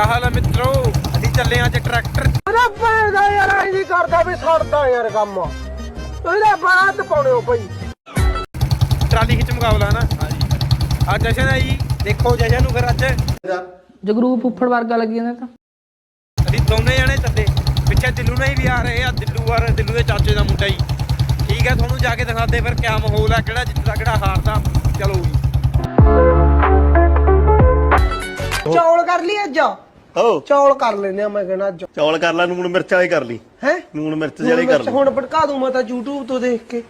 ਕਿਆ ਹਾਲ ਹੈ ਮਿੱਤਰੋ? ਅਸੀਂ ਚੱਲੇ ਅੱਜ ਟਰੈਕਟਰ ਰੱਬੇ ਦਾ ਯਾਰ ਇਹ ਕਰਦਾ ਵੀ ਸੜਦਾ ਯਾਰ ਕੰਮ। ਤੁਸੀਂ ਬਾਤ ਪਾਉਣੇ ਭਾਈ ਟਰਾਲੀ ਖਿੱਚ ਮੁਕਾਬਲਾ ਨਾ। ਹਾਂਜੀ ਅੱਜ ਜਸ਼ਨ ਹੈ ਜੀ ਦੇਖੋ ਜਸ਼ਨ ਨੂੰ ਫਿਰ ਅੱਜ। ਜਗਰੂਪ ਉੱਫੜ ਵਰਗਾ ਲੱਗੀ ਜਾਂਦਾ ਤਾਂ। ਅਸੀਂ ਦੋਨੇ ਜਣੇ ਚੱਲੇ। ਪਿੱਛੇ ਦਿੱਲੂ ਨਹੀਂ ਵੀ ਆ ਰਹੇ ਆ ਦਿੱਲੂ ਆ ਰਿਹਾ ਦਿੱਲੂ ਦੇ ਚਾਚੇ ਦਾ ਮੁੰਡਾ ਹੀ ਠੀਕ ਹੈ ਤੁਹਾਨੂੰ ਜਾ ਕੇ ਦਿਖਾਦੇ ਫਿਰ ਕਿਆ ਮਾਹੌਲ ਆ ਕਿਹੜਾ ਜਿੱਤਦਾ ਕਿਹੜਾ ਹਾਰਦਾ ਚਲੋ ਜੀ। ਚੌਲ ਕਰ ਲਈ ਅੱਜ। ਹੋ ਚੌਲ ਕਰ ਲੈਨੇ ਆ ਮੈਂ ਕਹਿਣਾ ਚੌਲ ਕਰ ਲੈ ਨੂਣ ਮਿਰਚ ਵਾਲੇ ਕਰ ਲਈ। ਹੈ? ਨੂਣ ਮਿਰਚ ਜਿਹੜੇ ਕਰ ਲਈ। ਹੁਣ ਭੜਕਾ ਦੂੰ ਮੈਂ ਤਾਂ YouTube ਤੋਂ ਦੇਖ ਕੇ।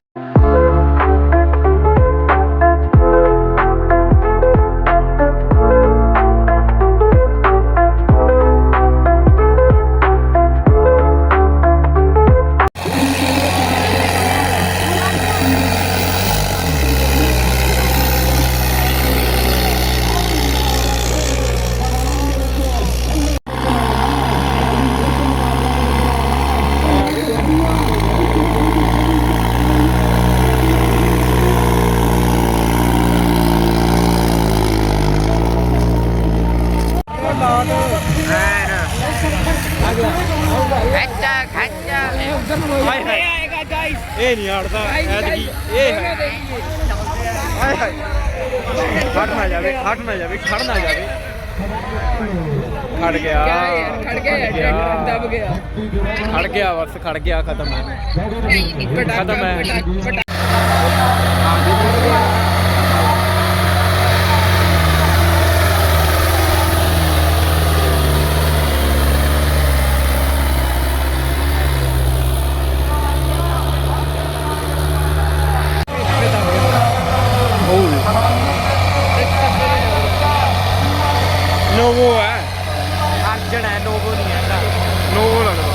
ਇਹ ਨਹੀਂ ਹਟਦਾ ਐਤਕੀ ਇਹ ਹੈ ਹਾਏ ਹਾਏ। ਹਟ ਨਾ ਜਾਵੇ ਹਟ ਨਾ ਜਾਵੇ ਖੜ ਨਾ ਜਾਵੇ। ਖੜ ਗਿਆ। ਖੜ ਗਿਆ ਦਬ ਗਿਆ। ਖੜ ਗਿਆ ਬਸ ਖੜ ਗਿਆ ਖਤਮ। ਹੈ ਖਤਮ ਹੈ। ਨੋਵੋ ਹੈ। ਅਰਜਨ ਹੈ ਨੋਵੋ ਨਹੀਂ ਹੈ ਨੋਵੋ ਲੱਗਦਾ।